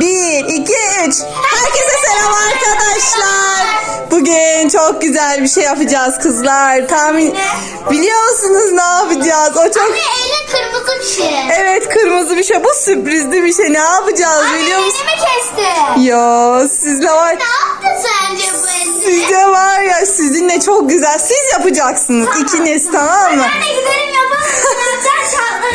Bir, iki, üç. Herkese selam arkadaşlar. Bugün çok güzel bir şey yapacağız kızlar. Tahmin biliyor musunuz ne yapacağız? O çok Anne elin kırmızı bir şey. Evet kırmızı bir şey. Bu sürprizli bir şey. Ne yapacağız biliyor Anne musun? elimi kesti. Ya sizle var. Ne bu? Sizce var ya sizinle çok güzel. Siz yapacaksınız ikiniz tamam mı? Anne gidelim yapalım.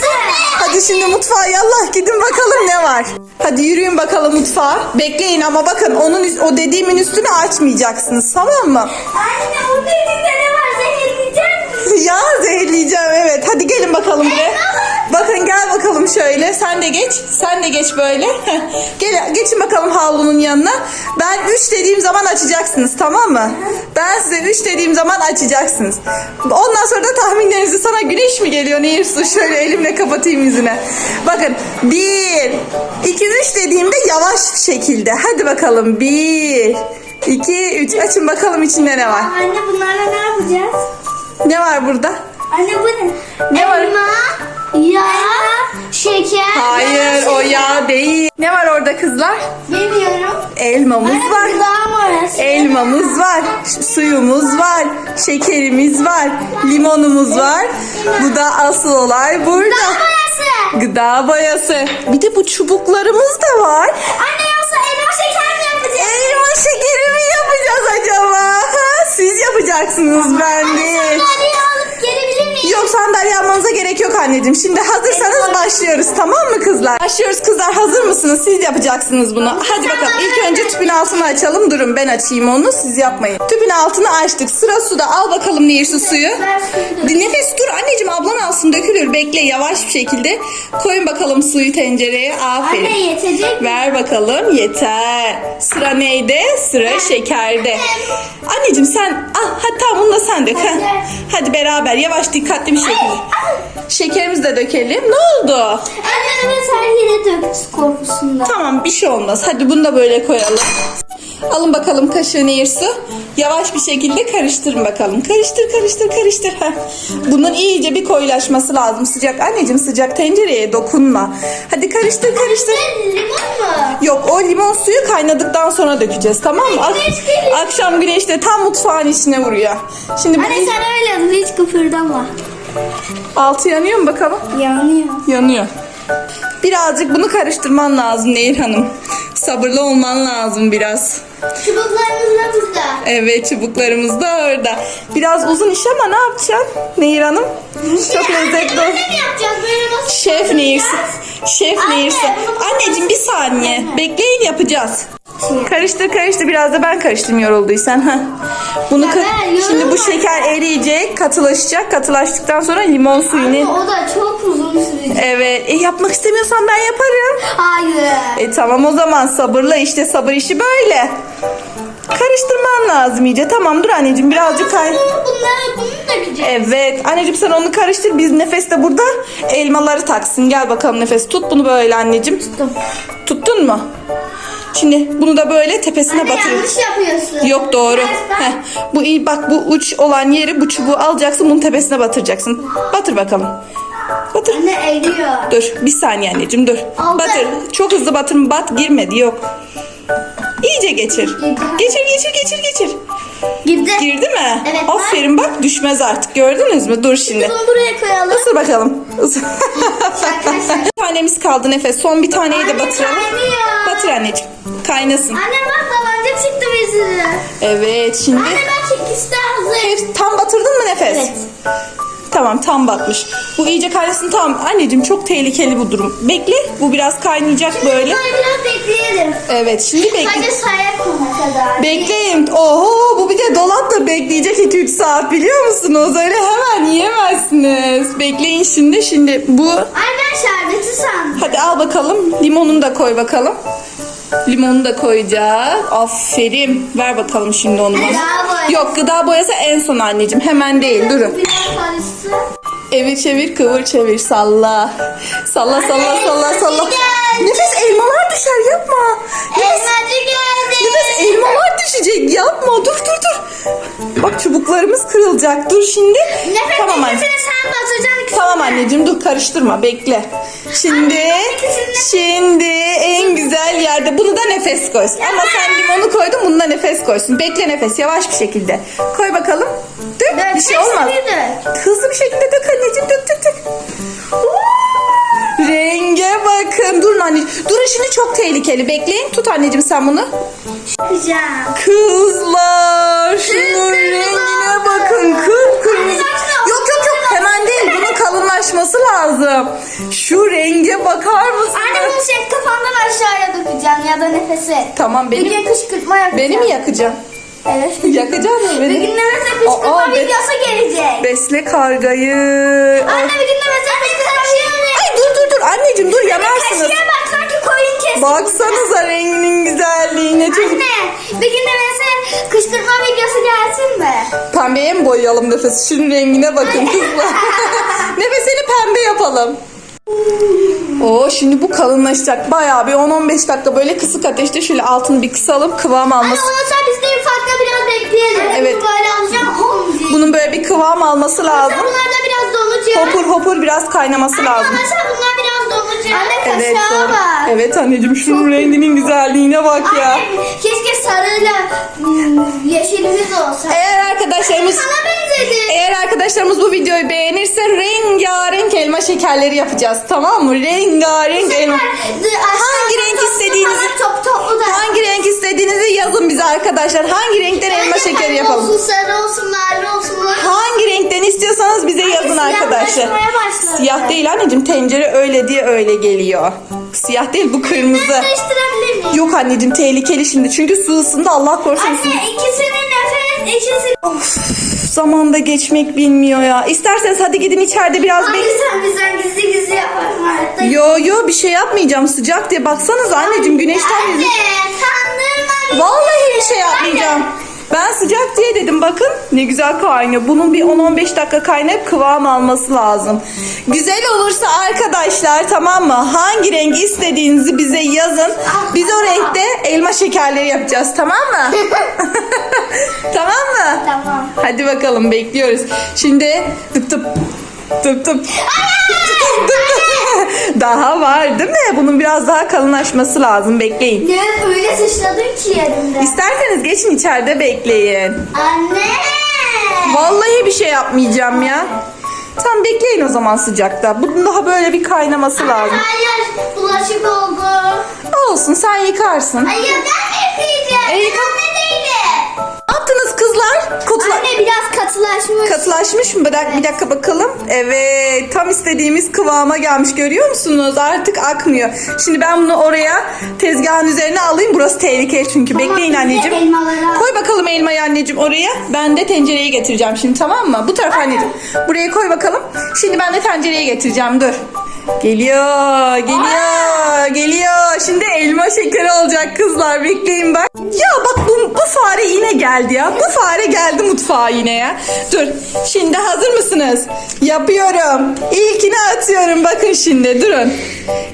Sen. Hadi şimdi mutfağa yallah gidin bakalım ne var. Hadi yürüyün bakalım mutfağa. Bekleyin ama bakın onun üst- o dediğimin üstünü açmayacaksınız tamam mı? Anne bunun içinde ne var? Zehirleyecek misin? Ya zehirleyeceğim evet. Hadi gelin bakalım buraya. Bakın gel şöyle. Sen de geç. Sen de geç böyle. Gel geçin bakalım havlunun yanına. Ben 3 dediğim zaman açacaksınız tamam mı? Ben size 3 dediğim zaman açacaksınız. Ondan sonra da tahminlerinizi sana güneş mi geliyor Nehir Su? Şöyle elimle kapatayım yüzüne. Bakın 1 2 3 dediğimde yavaş şekilde. Hadi bakalım 1 2 3 açın bakalım içinde ne var? Anne bunlarla ne yapacağız? Ne var burada? Anne bu ne? Ne var? Elma, yağ, şeker. Hayır o yağ değil. Ne var orada kızlar? Bilmiyorum. Elmamız var. Elmamız var. Suyumuz var. Şekerimiz var. Limonumuz var. Bu da asıl olay burada. Gıda boyası. Bir de bu çubuklarımız da var. Anne yoksa elma şeker mi yapacağız? Elma şekeri mi yapacağız acaba? Ha, Siz yapacaksınız ben değil. Yok sandalye almanıza gerek yok anneciğim. Şimdi hazırsanız başlıyoruz tamam mı kızlar? Başlıyoruz kızlar hazır mısınız? Siz yapacaksınız bunu. Hadi bakalım ilk önce tüpün altını açalım. Durun ben açayım onu siz yapmayın. Tüpün altını açtık. Sıra suda al bakalım Nehir su suyu. Nefes dur anneciğim ablan alsın dökülür. Bekle yavaş bir şekilde. Koyun bakalım suyu tencereye. Aferin. Anne yetecek mi? Ver bakalım yeter. Sıra neyde? Sıra şekerde. Anneciğim sen ah hadi tamam bunu da sen dök. ha. Hadi. Beraber yavaş dikkatli bir şekilde. Şekerimizi de dökelim. Ne oldu? Anne evet her yere döktü korkusundan. Tamam bir şey olmaz. Hadi bunu da böyle koyalım. Alın bakalım kaşığı nehir su. Yavaş bir şekilde karıştırın bakalım. Karıştır karıştır karıştır. Heh. Bunun iyice bir koyulaşması lazım. Sıcak anneciğim sıcak tencereye dokunma. Hadi karıştır karıştır. Limon mu? Yok o limon suyu kaynadıktan sonra dökeceğiz tamam mı? Ak- güneş geliyor. akşam güneş de tam mutfağın içine vuruyor. Şimdi bu Anne sen öyle dur, hiç kıpırdama. altı yanıyor mu bakalım? Yanıyor. Yanıyor. Birazcık bunu karıştırman lazım Nehir Hanım. Sabırlı olman lazım biraz. Çubuklarımız da burada. Evet çubuklarımız da orada. Biraz uzun iş ama ne yapacaksın Nehir Hanım? Çok lezzetli. Ne mi yapacağız böyle nasıl? Şef Nehir. Şef Anne, Nehir. bunu- Anneciğim bir saniye. Bekleyin yapacağız. Karıştır karıştır biraz da ben karıştırayım yorulduysan. Heh. Bunu ka- ben şimdi bu şeker eriyecek, katılaşacak. Katılaştıktan sonra limon suyunu. O da çok uzun sürecek. Evet. E, yapmak istemiyorsan ben yaparım. Hayır. E tamam o zaman sabırla işte sabır işi böyle. Karıştırman lazım iyice. Tamam dur anneciğim birazcık kay. Bunları bunu da. Evet anneciğim sen onu karıştır. Biz nefes de burada elmaları taksın. Gel bakalım nefes tut bunu böyle anneciğim. Tuttum. Tuttun mu? Şimdi bunu da böyle tepesine Anne batır. yanlış yapıyorsun. Yok doğru. Heh, bu iyi bak bu uç olan yeri bu çubuğu alacaksın bunun tepesine batıracaksın. Batır bakalım. Batır. Anne eriyor. Dur bir saniye anneciğim dur. Aldı. Batır. Çok hızlı batırma bat girmedi yok. İyice geçir. Geçir geçir geçir geçir. Girdi. Girdi mi? Evet, Aferin bak düşmez artık gördünüz mü? Dur şimdi. Bunu buraya koyalım. Isır bakalım. Isır. Bir tanemiz kaldı nefes. Son bir taneyi de batıralım. kaynıyor. Batır anneciğim. Kaynasın. Anne bak tabanca çıktı bizi. Evet şimdi. Anne ikisi de hazır. Hep- Tam batırdın mı nefes? Evet. Tamam tam batmış. Bu iyice kaynasın tamam. Anneciğim çok tehlikeli bu durum. Bekle bu biraz kaynayacak böyle. Biraz bekleyelim. Evet şimdi bekle. Hadi sayar kuma kadar. Bekleyin. Oho bu bir de dolapta bekleyecek 2-3 saat biliyor musunuz? Öyle hemen yiyemezsiniz. Bekleyin şimdi. Şimdi bu Ay ben şerbeti sandım. hadi al bakalım. Limonunu da koy bakalım. Limonunu da koyacağız. Aferin. Ver bakalım şimdi onu bana. Gıda boyası. Yok gıda boyası en son anneciğim. Hemen değil durun. Biraz karışsın. Evir çevir kıvır çevir salla. Salla salla salla salla. Nefes elmalar düşer yapma. Nefes, Elmacı geldi. nefes elmalar düşecek yapma dur dur dur. Bak çubuklarımız kırılacak dur şimdi. Nefes anneciğim dur karıştırma bekle. Şimdi şimdi en güzel yerde bunu da nefes koysun. Ama sen limonu koydun bunu da nefes koysun. Bekle nefes yavaş bir şekilde. Koy bakalım. Dök bir şey olmaz. Hızlı bir şekilde dök anneciğim dök dök dök. Renge bakın. Durun anneciğim. Durun şimdi çok tehlikeli. Bekleyin. Tut anneciğim sen bunu. Güzel. Kızlar şunun rengine Bunun kalınlaşması lazım. Şu renge bakar mısınız? Anne bunu senin kafandan aşağıya dökeceğim ya da nefese. Tamam Bir benim gün kışkırtma yapacağım. beni mi yakacağım? Evet. Yakacak mı Bir beni? gün nefese kışkırtma Aa, videosu gelecek. Besle kargayı. Anne bir gün nefese kışkırtma Ay dur dur dur anneciğim dur yanarsınız. Baksanıza renginin güzelliğine. Çocuk Anne bir gün nefese kışkırtma videosu gelsin mi? Pembeye mi boyayalım nefes? Şunun rengine bakın kızlar. nefesini pembe yapalım. Oo şimdi bu kalınlaşacak. Bayağı bir 10-15 dakika böyle kısık ateşte şöyle altını bir kısalım kıvam Anne alması. olursa biz de ufakta biraz bekleyelim. Evet. Bu böyle alacağım olmayacak. Bunun böyle bir kıvam alması lazım. Bunlar da biraz donacak. Hopur hopur biraz kaynaması Anne lazım. olursa bunlar biraz donacak. Anne Evet kaşığa doğru. bak. Evet anneciğim şunun renginin güzelliğine bak ya. Anne keşke sarıyla hmm, yeşilimiz olsa. Eğer arkadaşlarımız Sana benzedi. eğer arkadaşlarımız bu videoyu beğenirse rengarenk elma şekerleri yapacağız. Tamam mı? Rengarenk elma. Hangi renk istediğinizi- Top toplu da. Hangi renk istediğinizi yazın bize arkadaşlar. Hangi renkten elma Bence şekeri pembe yapalım? Olsun, sarı olsun, mavi olsun. Hangi renkten istiyorsanız bize yazın arkadaşlar. başladı. Siyah değil anneciğim tencere öyle diye öyle geliyor. Siyah değil bu kırmızı. Karıştırabilir miyim? Yok anneciğim tehlikeli şimdi çünkü su ısındı Allah korusun. Anne ikisinin nefes ikisi. Of, zaman da geçmek bilmiyor ya. İsterseniz hadi gidin içeride biraz Anne bekleyin. sen bizden gizli gizli yaparım hayatta. Yo yo bir şey yapmayacağım sıcak diye. Baksanıza anneciğim güneşten Anne yüzü. kandırma. Vallahi bir şey yapmayacağım. Ben sıcak diye dedim bakın ne güzel kaynıyor. Bunun bir 10-15 dakika kaynayıp kıvam alması lazım. Güzel olursa arkadaşlar tamam mı? Hangi renk istediğinizi bize yazın. Biz o renkte elma şekerleri yapacağız tamam mı? tamam mı? Tamam. Hadi bakalım bekliyoruz. Şimdi tıp tıp tıp tıp. Tıp tıp. daha var değil mi? Bunun biraz daha kalınlaşması lazım. Bekleyin. Ne öyle sıçradın ki yerimde. İsterseniz geçin içeride bekleyin. Anne. Vallahi bir şey yapmayacağım ya. Tamam bekleyin o zaman sıcakta. Bunun daha böyle bir kaynaması lazım. Hayır bulaşık oldu. Olsun sen yıkarsın. Ay ya ben yıkayacağım? E, yıka. Kızlar? Kutla... Anne biraz katılaşmış. Katılaşmış mı? Bir dakika, bir dakika bakalım. Evet tam istediğimiz kıvama gelmiş görüyor musunuz? Artık akmıyor. Şimdi ben bunu oraya tezgahın üzerine alayım. Burası tehlikeli çünkü. Tamam, Bekleyin anneciğim. elmaları al. Koy bakalım elmayı anneciğim oraya. Ben de tencereyi getireceğim şimdi tamam mı? Bu tarafa anneciğim. Buraya koy bakalım. Şimdi ben de tencereye getireceğim dur. Geliyor, geliyor, geliyor. Şimdi elma şekeri olacak kızlar. Bekleyin bak. Ya bak bu, bu fare yine geldi ya. Bu fare geldi mutfağa yine ya. Dur. Şimdi hazır mısınız? Yapıyorum. İlkini atıyorum. Bakın şimdi. Durun.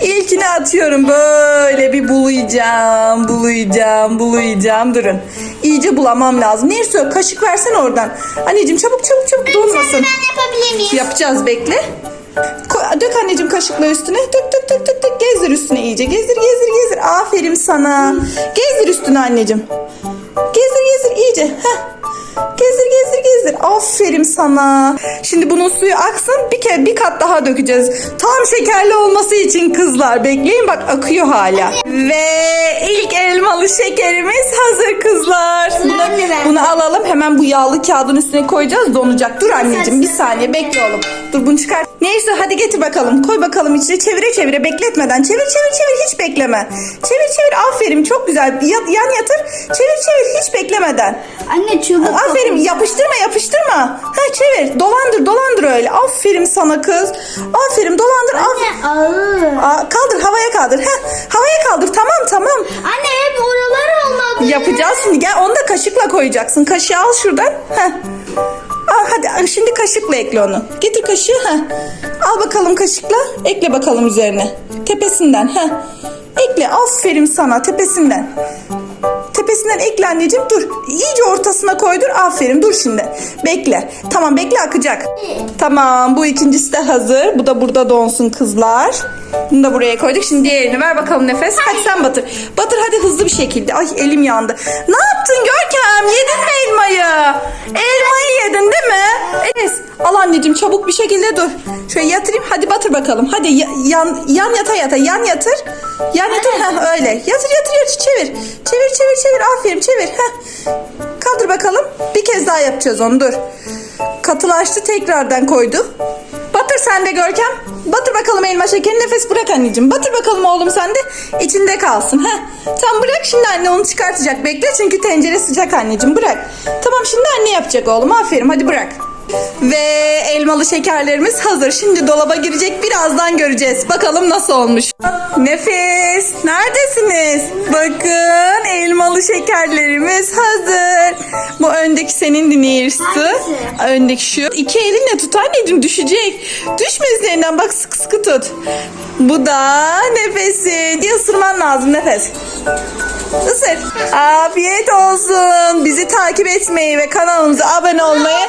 İlkini atıyorum. Böyle bir bulayacağım. Bulayacağım. Bulayacağım. Durun. İyice bulamam lazım. Neyse yok. Kaşık versene oradan. Anneciğim çabuk çabuk çabuk donmasın. Ben yapabilir miyim? Yapacağız bekle. Dök anneciğim kaşıkla üstüne. Dök dök dök dök dök. Gezdir üstüne iyice. Gezdir gezdir gezdir. Aferin sana. Gezdir üstüne anneciğim. Gezdir gezdir iyice. Heh. Gezdir gezdir gezdir. Aferin sana. Şimdi bunun suyu aksın. Bir kere bir kat daha dökeceğiz. Tam şekerli olması için kızlar. Bekleyin bak akıyor hala. Ve ilk elmalı şekerimiz hazır kızlar. Bunu, alalım. Hemen bu yağlı kağıdın üstüne koyacağız. Donacak. Dur anneciğim bir saniye bekle oğlum. Dur bunu çıkar. Neyse hadi getir bakalım. Koy bakalım içine. Çevire çevire bekletmeden. Çevir çevir çevir hiç bekleme. Çevir çevir aferin çok güzel. Ya- yan yatır. Çevir çevir hiç beklemeden. Anne çubuk. Aferin yapıştırma yapıştırma. Ha çevir. Dolandır dolandır öyle. Aferin sana kız. Aferin dolandır. Aferin. Anne ağır. Aa, kaldır havaya kaldır. Ha, havaya kaldır. Tamam tamam. Anne hep oralar olmadı. Yapacağız şimdi. Gel onu da kaşıkla koyacaksın. Kaşığı al şuradan. Heh. Al hadi şimdi kaşıkla ekle onu. Getir kaşığı. Heh. Al bakalım kaşıkla. Ekle bakalım üzerine. Tepesinden. Heh. Ekle. Aferin sana tepesinden. Tepesinden ekle anneciğim. Dur. İyice ortasına koydur. Aferin. Dur şimdi. Bekle. Tamam bekle akacak. Tamam bu ikincisi de hazır. Bu da burada donsun kızlar. Bunu da buraya koyduk. Şimdi diğerini ver bakalım nefes. Hadi sen batır. Batır hadi hızlı bir şekilde. Ay elim yandı. Ne yaptın Görkem? Yedin mi elmayı? Elmayı yedin değil mi? Enes al anneciğim çabuk bir şekilde dur. Şöyle yatırayım. Hadi batır bakalım. Hadi ya- yan, yan yata yata. Yan yatır. Yan yatır. Heh, öyle. Yatır yatır yatır. Çevir. Çevir çevir çevir. Aferin çevir. Heh. Kaldır bakalım. Bir kez daha yapacağız onu. Dur. Katılaştı tekrardan koydu. Batır sen de Görkem. Batır bakalım elma şekeri nefes bırak anneciğim. Batır bakalım oğlum sen de içinde kalsın. Heh. Tam bırak şimdi anne onu çıkartacak. Bekle çünkü tencere sıcak anneciğim bırak. Tamam şimdi anne yapacak oğlum aferin hadi bırak. Ve elmalı şekerlerimiz hazır. Şimdi dolaba girecek birazdan göreceğiz. Bakalım nasıl olmuş. Nefes neredesiniz? Bakın elmalı şekerlerimiz hazır. Öndeki senin dinleyicisi. Öndeki şu. İki elinle tut anneciğim düşecek. Düşme üzerinden bak sıkı sıkı tut. Bu da nefesi. Diye ısırman lazım nefes. Isır. Afiyet olsun. Bizi takip etmeyi ve kanalımıza abone olmayı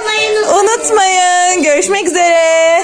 unutmayın. Görüşmek üzere.